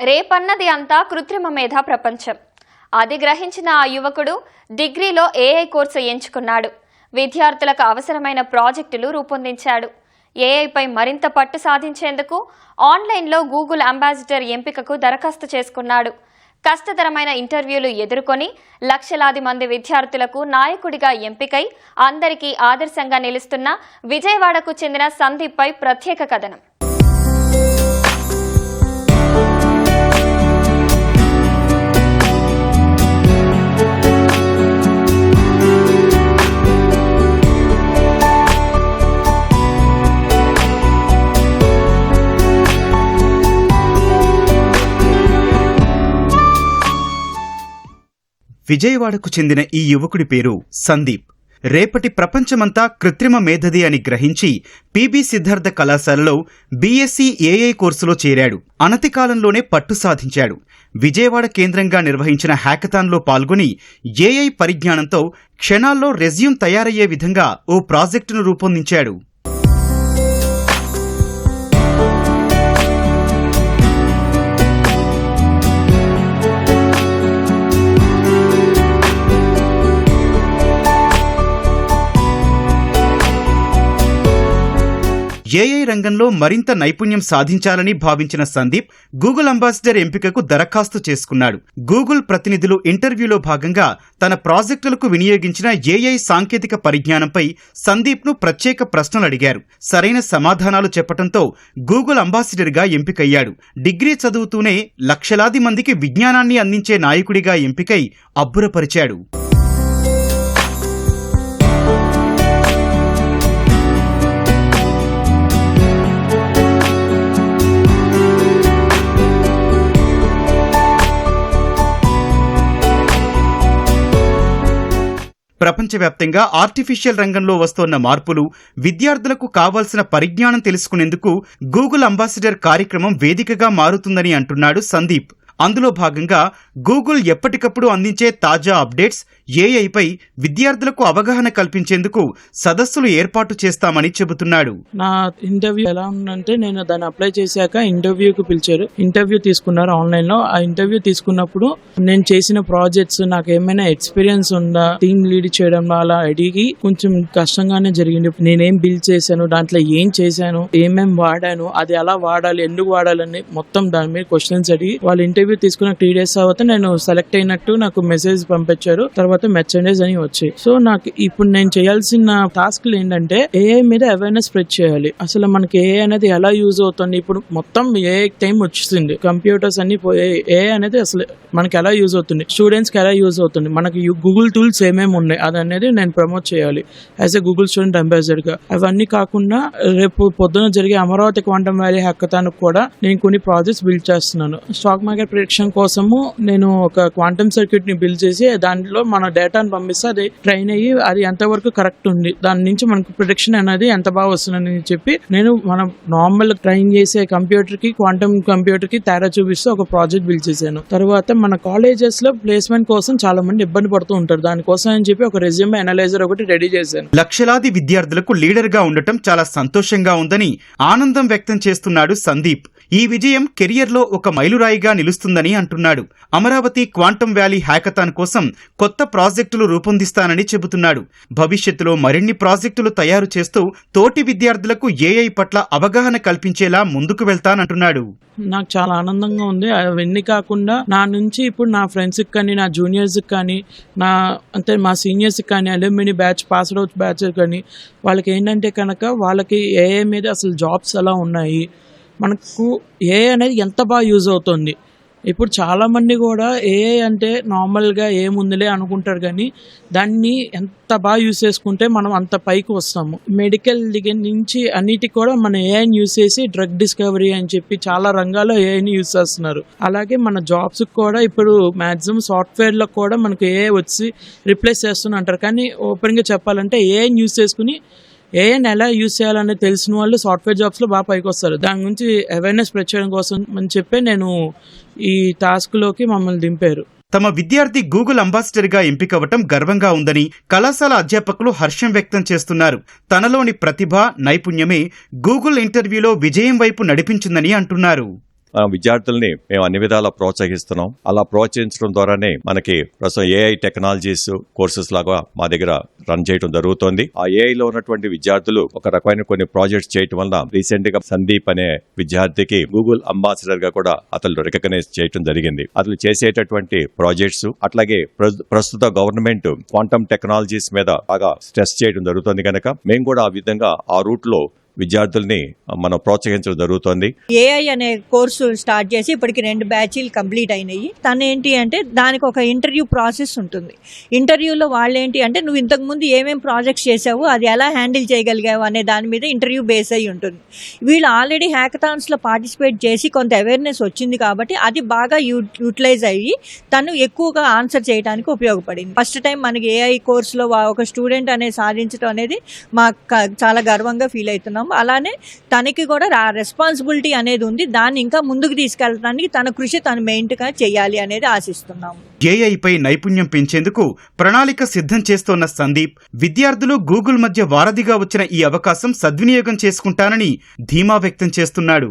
రేపన్నది అంతా కృత్రిమ మేధ ప్రపంచం. అది గ్రహించిన ఆ యువకుడు డిగ్రీలో ఏఐ కోర్సు ఎంచుకున్నాడు. విద్యార్థులకు అవసరమైన ప్రాజెక్టులు రూపొందించాడు. ఏఐపై మరింత పట్టు సాధించేందుకు ఆన్లైన్లో గూగుల్ అంబాసిడర్ ఎంపికకు దరఖాస్తు చేసుకున్నాడు. కష్టతరమైన ఇంటర్వ్యూలు ఎదుర్కొని లక్షలాది మంది విద్యార్థులకు నాయకుడిగా ఎంపికై అందరికీ ఆదర్శంగా నిలుస్తున్న విజయవాడకు చెందిన సందీప్పై ప్రత్యేక కథనం. విజయవాడకు చెందిన ఈ యువకుడి పేరు సందీప్. రేపటి ప్రపంచమంతా కృత్రిమ మేధది అని గ్రహించి పీబీ సిద్ధార్థ కళాశాలలో బీఎస్సీ ఏఐ కోర్సులో చేరాడు. అనతి కాలంలోనే పట్టు సాధించాడు. విజయవాడ కేంద్రంగా నిర్వహించిన హ్యాకథాన్లో పాల్గొని ఏఐ పరిజ్ఞానంతో క్షణాల్లో రెజ్యూమ్ తయారయ్యే విధంగా ఓ ప్రాజెక్టును రూపొందించాడు. ఏఐ రంగంలో మరింత నైపుణ్యం సాధించాలని భావించిన సందీప్ గూగుల్ అంబాసిడర్ ఎంపికకు దరఖాస్తు చేసుకున్నాడు. గూగుల్ ప్రతినిధులు ఇంటర్వ్యూలో భాగంగా తన ప్రాజెక్టులకు వినియోగించిన ఏఐ సాంకేతిక పరిజ్ఞానంపై సందీప్ను ప్రత్యేక ప్రశ్నలు అడిగారు. సరైన సమాధానాలు చెప్పడంతో గూగుల్ అంబాసిడర్గా ఎంపికయ్యాడు. డిగ్రీ చదువుతూనే లక్షలాది మందికి విజ్ఞానాన్ని అందించే నాయకుడిగా ఎంపికై అబ్బురపరిచాడు. ప్రపంచవ్యాప్తంగా ఆర్టిఫిషియల్ రంగంలో వస్తోన్న మార్పులు విద్యార్థులకు కావాల్సిన పరిజ్ఞానం తెలుసుకునేందుకు గూగుల్ అంబాసిడర్ కార్యక్రమం వేదికగా మారుతుందని అంటున్నాడు సందీప్. అందులో భాగంగా గూగుల్ ఎప్పటికప్పుడు అందించే తాజా అప్డేట్స్ ఏఐపై విద్యార్థులకు అవగాహన కల్పించేందుకు సదస్సులు ఏర్పాటు చేస్తామని చెబుతున్నాడు. నా ఇంటర్వ్యూ ఎలా ఉందంటే నేను దాన్ని అప్లై చేశాక ఇంటర్వ్యూకి పిలిచారు. ఇంటర్వ్యూ తీసుకున్నారు ఆన్లైన్లో ఆ ఇంటర్వ్యూ తీసుకున్నప్పుడు నేను చేసిన ప్రాజెక్ట్స్ నాకు ఏమైనా ఎక్స్పీరియన్స్ ఉందా టీమ్ లీడ్ చేయడం అలా అడిగి కొంచెం కష్టంగానే జరిగింది. నేనేం బిల్డ్ చేశాను దాంట్లో ఏం చేశాను ఏమేం వాడాను అది ఎలా వాడాలి ఎందుకు వాడాలని మొత్తం దాని మీద క్వశ్చన్స్ అడిగి వాళ్ళ ఇంటర్వ్యూ తీసుకున్న త్రీ డేస్ తర్వాత నేను సెలెక్ట్ అయినట్టు నాకు మెసేజ్ పంపించారు. తర్వాత మెర్చండైజ్ అని వచ్చాయి. సో నాకు ఇప్పుడు నేను చేయాల్సిన టాస్క్లు ఏంటంటే ఏఐ మీద అవేర్నెస్ స్ప్రెడ్ చేయాలి. అసలు మనకి ఏఐ అనేది ఎలా యూజ్ అవుతుంది? ఇప్పుడు మొత్తం ఏఐ టైం వచ్చింది కంప్యూటర్స్ అన్ని పోయాయి ఏఐ అనేది అసలు మనకి ఎలా యూజ్ అవుతుంది? స్టూడెంట్స్కి ఎలా యూజ్ అవుతుంది? మనకి గూగుల్ టూల్స్ ఏమేమి ఉన్నాయి? అది అనేది నేను ప్రమోట్ చేయాలి. యాజ్ ఎ గూగుల్ స్టూడెంట్ అంబాసిడర్గా. అవన్నీ కాకుండా రేపు పొద్దున జరిగే అమరావతి క్వాంటమ్ వ్యాలీ హక్కతానికి కూడా నేను కొన్ని ప్రాజెక్ట్స్ బిల్డ్ చేస్తున్నాను. స్టాక్ మార్కెట్ ప్రిడిక్షన్ కోసము నేను ఒక క్వాంటమ్ సర్క్యూట్ని బిల్డ్ చేసి దాంట్లో మన డేటాను పంపిస్తే అది ట్రైన్ అయ్యి అది ఎంతవరకు కరెక్ట్ ఉంది. దాని నుంచి మనకు ప్రిడిక్షన్ అనేది ఎంత బాగా వస్తుందని చెప్పి నేను మనం నార్మల్ ట్రైన్ చేసే కంప్యూటర్కి క్వాంటమ్ కంప్యూటర్కి తేడా చూపిస్తూ ఒక ప్రాజెక్ట్ బిల్డ్ చేశాను. తర్వాత మన కాలేజెస్లో ప్లేస్మెంట్ కోసం చాలా మంది ఇబ్బంది పడుతూ ఉంటారు. దానికోసం అని చెప్పి ఒక రెజ్యూమ్ అనలైజర్ ఒకటి రెడీ చేశాను. లక్షలాది విద్యార్థులకు లీడర్గా ఉండటం చాలా సంతోషంగా ఉందని ఆనందం వ్యక్తం చేస్తున్నాడు సందీప్. ఈ విజయం కెరియర్లో ఒక మైలురాయిగా చేస్తుందని అంటున్నాడు. అమరావతి క్వాంటం వ్యాలీ హ్యాకథాన్ కోసం కొత్త ప్రాజెక్టులు రూపొందిస్తానని చెబుతున్నాడు. భవిష్యత్తులో మరిన్ని ప్రాజెక్టులు తయారు చేస్తూ తోటి విద్యార్థులకు ఏఐ పట్ల అవగాహన కల్పించేలా ముందుకు వెళ్తానంటున్నాడు. నాకు చాలా ఆనందంగా ఉంది. అవన్నీ కాకుండా నా నుంచి ఇప్పుడు నా ఫ్రెండ్స్కి కానీ నా జూనియర్స్కి కానీ నా అంటే మా సీనియర్స్కి కానీ alumni batch passed out batch కానీ వాళ్ళకి ఏంటంటే కనుక వాళ్ళకి ఏఐ మీద అసలు జాబ్స్ ఎలా ఉన్నాయి. మనకు ఏఐ అనేది ఎంత బాగా యూజ్ అవుతుంది? ఇప్పుడు చాలామంది కూడా ఏఐ అంటే నార్మల్గా ఏముందిలే అనుకుంటారు కానీ దాన్ని ఎంత బాగా యూస్ చేసుకుంటే మనం అంత పైకి వస్తాము. మెడికల్ దగ్గర నుంచి అన్నిటికి కూడా మన ఏఐని యూస్ చేసి డ్రగ్ డిస్కవరీ అని చెప్పి చాలా రంగాల్లో ఏఐని యూస్ చేస్తున్నారు. అలాగే మన జాబ్స్కి కూడా ఇప్పుడు మ్యాక్సిమం సాఫ్ట్వేర్లో కూడా మనకు ఏఐ వచ్చి రిప్లేస్ చేస్తున్నా అంటారు కానీ ఓపెన్గా చెప్పాలంటే ఏఐని యూస్ చేసుకుని ఏఐని ఎలా యూస్ చేయాలనేది తెలిసిన వాళ్ళు సాఫ్ట్వేర్ జాబ్స్లో బాగా పైకి వస్తారు దాని గురించి అవేర్నెస్ స్ప్రెడ్ చేయడం కోసం అని చెప్పి నేను ఈ టాస్క్లోకి మమ్మల్ని దింపారు. తమ విద్యార్థి గూగుల్ అంబాసిడర్గా ఎంపికవటం గర్వంగా ఉందని కళాశాల అధ్యాపకులు హర్షం వ్యక్తం చేస్తున్నారు. తనలోని ప్రతిభ నైపుణ్యమే గూగుల్ ఇంటర్వ్యూలో విజయం వైపు నడిపించిందని అంటున్నారు. విద్యార్థుల్ని మేము అన్ని విధాలా ప్రోత్సహిస్తున్నాం. అలా ప్రోత్సహించడం ద్వారానే మనకి ప్రస్తుతం ఏఐ టెక్నాలజీస్ కోర్సెస్ లాగా మా దగ్గర రన్ చేయడం జరుగుతోంది. ఆ ఏఐ లో ఉన్నటువంటి విద్యార్థులు ఒక రకమైన కొన్ని ప్రాజెక్ట్స్ చేయటం వల్ల రీసెంట్గా సందీప్ అనే విద్యార్థికి గూగుల్ అంబాసిడర్గా కూడా అతను రికగ్నైజ్ చేయడం జరిగింది. అతను చేసేటటువంటి ప్రాజెక్ట్స్ అట్లాగే ప్రస్తుత గవర్నమెంట్ క్వాంటమ్ టెక్నాలజీస్ మీద బాగా స్ట్రెస్ చేయడం జరుగుతుంది కనుక మేము కూడా ఆ విధంగా ఆ రూట్లో విద్యార్థుల్ని మనం ప్రోత్సహించడం జరుగుతోంది. ఏఐ అనే కోర్సు స్టార్ట్ చేసి ఇప్పటికి రెండు బ్యాచీలు కంప్లీట్ అయినాయి. తను ఏంటి అంటే దానికి ఒక ఇంటర్వ్యూ ప్రాసెస్ ఉంటుంది. ఇంటర్వ్యూలో వాళ్ళు ఏంటి అంటే నువ్వు ఇంతకు ముందు ప్రాజెక్ట్స్ చేసావు అది ఎలా హ్యాండిల్ చేయగలిగావు అనే దాని మీద ఇంటర్వ్యూ బేస్ అయి ఉంటుంది. వీళ్ళు ఆల్రెడీ హ్యాకథాన్స్లో పార్టిసిపేట్ చేసి కొంత అవేర్నెస్ వచ్చింది కాబట్టి అది బాగా యూ యూటిలైజ్ అయ్యి తను ఎక్కువగా ఆన్సర్ చేయడానికి ఉపయోగపడింది. ఫస్ట్ టైం మనకి ఏఐ కోర్సులో ఒక స్టూడెంట్ అనేది సాధించడం అనేది మాకు చాలా గర్వంగా ఫీల్ అవుతున్నాం. అవుతున్నాము అలానే తనకి కూడా ఆ రెస్పాన్సిబిలిటీ అనేది ఉంది. దాన్ని ఇంకా ముందుకు తీసుకెళ్ళడానికి తన కృషి తను మెయింట్గా చేయాలి అనేది ఆశిస్తున్నాము. ఏఐపై నైపుణ్యం పెంచేందుకు ప్రణాళిక సిద్ధం చేస్తోన్న సందీప్ విద్యార్థులు గూగుల్ మధ్య వారధిగా వచ్చిన ఈ అవకాశం సద్వినియోగం చేసుకుంటానని ధీమా వ్యక్తం చేస్తున్నాడు.